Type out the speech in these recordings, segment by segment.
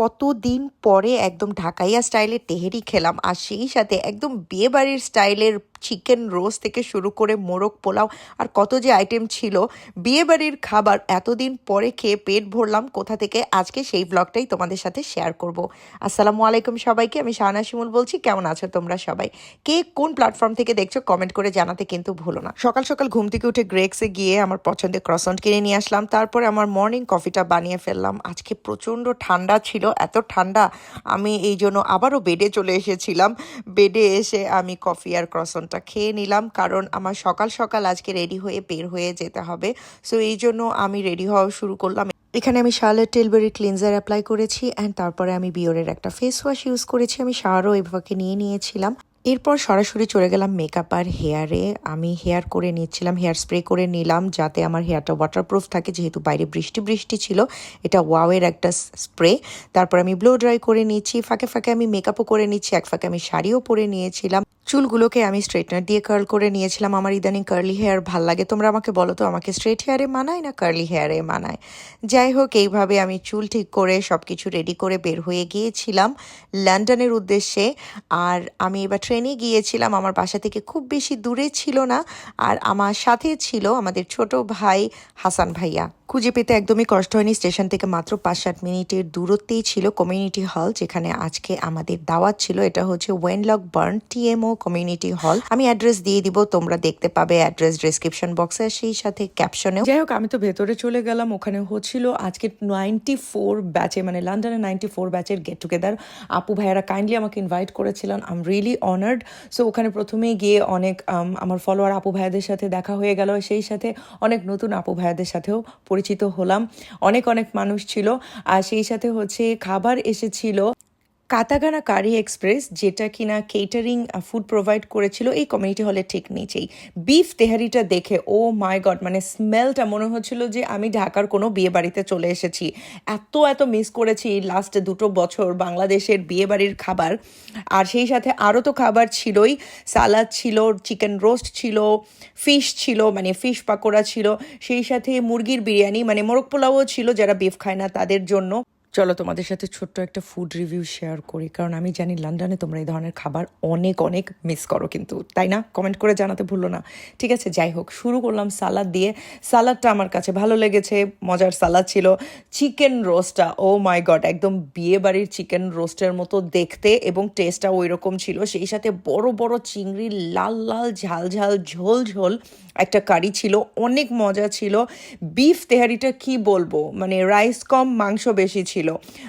কতদিন পরে একদম ঢাকাইয়া স্টাইলের তেহেরি খেলাম, আর সেই সাথে একদম বিয়ে বাড়ির স্টাইলের চিকেন রোস্ট থেকে শুরু করে মোরগ পোলাও, আর কত যে আইটেম ছিল বিয়ে বাড়ির খাবার এতদিন পরে খেয়ে পেট ভরলাম, কোথা থেকে আজকে সেই ব্লগটাই তোমাদের সাথে শেয়ার করব। আসসালামু আলাইকুম সবাইকে, আমি শাহানা শিমুল বলছি, কেমন আছো তোমরা সবাই? কে কোন প্ল্যাটফর্ম থেকে দেখছ কমেন্ট করে জানাতে কিন্তু ভুলো না। সকাল সকাল ঘুম থেকে উঠে গ্রেক্সে গিয়ে আমার পছন্দের ক্রসন্ট কিনে নিয়ে আসলাম, তারপরে আমার মর্নিং কফিটা বানিয়ে ফেললাম। আজকে প্রচণ্ড ঠান্ডা ছিল এত ঠান্ডা। আমি এই জন্য আবারও বেডে চলে এসেছিলাম। বেডে এসে আমি কফি আর ক্রসনটা খেয়ে নিলাম, কারণ আমার সকাল সকাল আজকে রেডি হয়ে বের হয়ে যেতে হবে। সো এই জন্য আমি রেডি হওয়া শুরু করলাম। এখানে আমি শার্লেট টেলবেরি ক্লিনজার অ্যাপ্লাই করেছি অ্যান্ড তারপরে আমি বিয়রের একটা ফেস ওয়াশ ইউজ করেছি। আমি শাওয়ারও এভাবে নিয়ে নিয়েছিলাম। এরপর সরাসরি চলে গেলাম মেকআপ আর হেয়ারে আমি হেয়ার করে নিচ্ছিলাম হেয়ার স্প্রে করে নিলাম যাতে আমার হেয়ারটা ওয়াটারপ্রুফ থাকে, যেহেতু বাইরে বৃষ্টি বৃষ্টি ছিল। এটা ওয়াওয়ের একটা স্প্রে তারপর আমি ব্লো ড্রাই করে নিয়েছি ফাঁকে ফাঁকে আমি মেকআপও করে নিচ্ছি, এক ফাঁকে আমি শাড়িও পরে নিয়েছিলাম। চুলগুলোকে আমি স্ট্রেটনার দিয়ে কার্ল করে নিয়েছিলাম। আমার ইদানিং কার্লি হেয়ার ভালো লাগে। তোমরা আমাকে বলো তো, আমাকে স্ট্রেট হেয়ারে মানায় না কার্লি হেয়ারে মানায়? যাই হোক, এইভাবে আমি চুল ঠিক করে সব কিছু রেডি করে বের হয়ে গিয়েছিলাম লন্ডনের উদ্দেশ্যে। আর আমি এবার ট্রেনে গিয়েছিলাম। আমার বাসা থেকে খুব বেশি দূরে ছিল না। আর আমার সাথে ছিল আমাদের ছোট ভাই হাসান ভাইয়া। খুঁজে পেতে একদমই কষ্ট হয়নি। স্টেশন থেকে মাত্র পাঁচ সাত মিনিটের দূরত্বেই ছিল কমিউনিটি হল, যেখানে আজকে আমাদের দাওয়াত ছিল। এটা হচ্ছে Wenlock burn TMO community hall. আমি অ্যাড্রেস দিয়ে দিব, তোমরা দেখতে পাবে অ্যাড্রেস ডিসক্রিপশন বক্সে সেই সাথে ক্যাপশনেও। যাই হোক, আমি তো ভেতরে চলে গেলাম, ওখানে হচ্ছিল আজকে নাইনটি ফোর ব্যাচে মানে লন্ডনে নাইনটি ফোর ব্যাচের গেট টুগেদার আপু ভাইয়ারা কাইন্ডলি আমাকে ইনভাইট করেছিলেন। আম রিয়েলি অনার্ড সো ওখানে প্রথমেই গিয়ে অনেক আমার ফলোয়ার আপু ভাইয়াদের সাথে দেখা হয়ে গেল। সেই সাথে অনেক নতুন আপু ভাইয়াদের সাথেও পরিচিত হলাম। অনেক অনেক মানুষ ছিল। আর সেই সাথে হচ্ছে খাবার এসেছিল। কাতাগানা কারি এক্সপ্রেস, যেটা কিনা কেটারিং ফুড প্রোভাইড করেছিল, এই কমিউনিটি হলের ঠিক নিচেই। বিফ তেহারিটা দেখে ও মাই গড মানে স্মেলটা মনে হচ্ছিল যে আমি ঢাকার কোনো বিয়ে বাড়িতে চলে এসেছি। এত এত মিস করেছি লাস্ট দুটো বছর বাংলাদেশের বিয়ে বাড়ির খাবার। আর সেই সাথে আরও তো খাবার ছিলই সালাদ ছিল চিকেন রোস্ট ছিল ফিশ ছিল মানে ফিশ পাকোড়া ছিল। সেই সাথে মুরগির বিরিয়ানি মানে মোরগ পোলাওও ছিল যারা বিফ খায় না তাদের জন্য। চলো তোমাদের সাথে ছোট্ট একটা ফুড রিভিউ শেয়ার করি, কারণ আমি জানি লন্ডনে তোমরা এই ধরনের খাবার অনেক অনেক মিস করো কিন্তু, তাই না? কমেন্ট করে জানাতে ভুলো না। ঠিক আছে, যাই হোক, শুরু করলাম সালাদ দিয়ে। সালাদটা আমার কাছে ভালো লেগেছে, মজার সালাদ ছিল। চিকেন রোস্টটা ও মাই গড একদম বিয়ে বাড়ির চিকেন রোস্টের মতো দেখতে এবং টেস্টটা ওই রকম ছিল। সেই সাথে বড় বড় চিংড়ি, লাল লাল, ঝাল ঝাল, ঝোল ঝোল একটা কারি ছিল, অনেক মজা ছিল। বিফ তেহারিটা কি বলব? মানে রাইস কম, মাংস বেশি ছিল।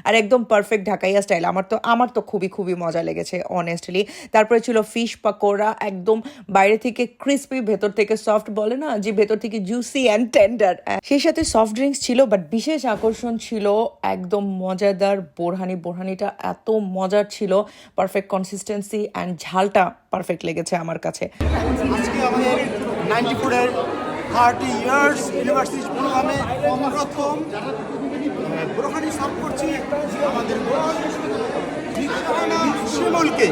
আর একদম পারফেক্ট ঢাকাইয়া স্টাইল আমার তো আমার তো খুবই খুবই মজা লেগেছে অনেস্টলি তারপরে ছিল ফিশ পাকোড়া একদম বাইরে থেকে ক্রিস্পি ভেতর থেকে সফট বলে না, যে ভেতর থেকে জুসি অ্যান্ড টেন্ডার সেই সাথে সফট ড্রিঙ্কস ছিল বাট বিশেষ আকর্ষণ ছিল একদম মজাদার বোরহানি। বোরহানিটা এত মজার ছিল পারফেক্ট কনসিস্টেন্সি অ্যান্ড ঝালটা পারফেক্ট লেগেছে আমার কাছে। আজকে আমাদের নাইনটি ফোরের থার্টি ইয়ার্স ইউনিভার্সিটি প্রোগ্রামে প্রথম সাপ করছি আমাদের শিমুলকে।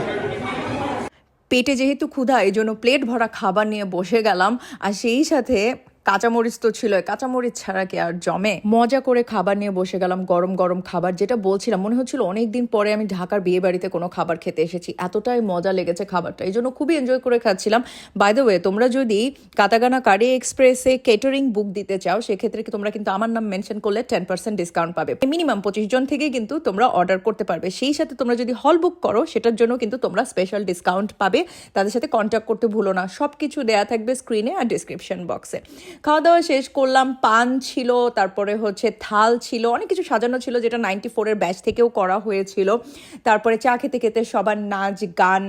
পেটে যেহেতু ক্ষুধা এই জন্য প্লেট ভরা খাবার নিয়ে বসে গেলাম। আর সেই সাথে কাঁচামরিচ তো ছিল কাঁচামরিচ ছাড়া কি আর জমে? মজা করে খাবার নিয়ে বসে গেলাম গরম গরম খাবার। যেটা বলছিলাম, মনে হচ্ছিল অনেক দিন পরে আমি ঢাকার বিয়ে বাড়িতে কোনো খাবার খেতে এসেছি। এতটাই মজা লেগেছে খাবারটা। এই জন্য খুবই এনজয় করে খাচ্ছিলাম। বাই দ্য ওয়ে তোমরা যদি কাতাগানা কারি এক্সপ্রেসে কেটারিং বুক দিতে চাও, সেক্ষেত্রে কি তোমরা কিন্তু আমার নাম মেনশন করলে টেন পার্সেন্ট ডিসকাউন্ট পাবে। মিনিমাম পঁচিশ জন থেকে কিন্তু তোমরা অর্ডার করতে পারবে। সেই সাথে তোমরা যদি হল বুক করো, সেটার জন্য কিন্তু তোমরা স্পেশাল ডিসকাউন্ট পাবে। তাদের সাথে কন্ট্যাক্ট করতে ভুলো না। সব কিছু দেয়া থাকবে স্ক্রিনে আর ডিসক্রিপশন বক্সে খাওয়া দাওয়া শেষ করলাম, পান ছিল, তারপরে হচ্ছে থাল ছিল, অনেক কিছু সাজানো ছিল যেটা নাইনটি ফোরের ব্যাচ থেকেও করা হয়েছিল। তারপরে চা খেতে খেতে সবার নাচ, গান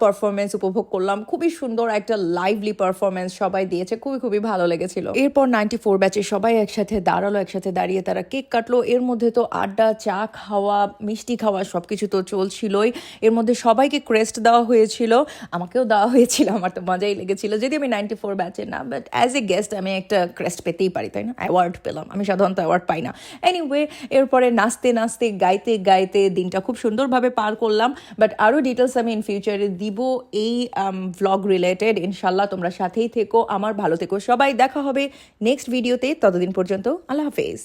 পারফরমেন্স উপভোগ করলাম। খুবই সুন্দর একটা লাইভলি পারফরমেন্স সবাই দিয়েছে, খুবই খুবই ভালো লেগেছিল। এরপর নাইনটি ফোর ব্যাচে সবাই একসাথে দাঁড়াল, একসাথে দাঁড়িয়ে তারা কেক কাটলো। এর মধ্যে তো আড্ডা, চা খাওয়া, মিষ্টি খাওয়া সব কিছু তো চলছিলই। এর মধ্যে সবাইকে ক্রেস্ট দেওয়া হয়েছিল। আমাকেও দেওয়া হয়েছিল, আমার তো মজাই লেগেছিল। যদি আমি নাইনটি ফোর ব্যাচে না বাট অ্যাজ এ গেস্ট আমি একটা ক্রেস্ট পেতেই পারি, তাই না? অ্যাওয়ার্ড পেলাম, আমি সাধারণত অ্যাওয়ার্ড পাই না। এনিওয়ে এরপরে নাচতে নাচতে, গাইতে গাইতে দিনটা খুব সুন্দরভাবে পার করলাম বাট আরও ডিটেলস আমি ইন ফিউচারে দিব এই ভ্লগ রিলেটেড ইনশাল্লাহ তোমরা সাথেই থেকো, আমার ভালো থেকো। সবাই দেখা হবে নেক্সট ভিডিওতে ততদিন পর্যন্ত আল্লাহ হাফেজ।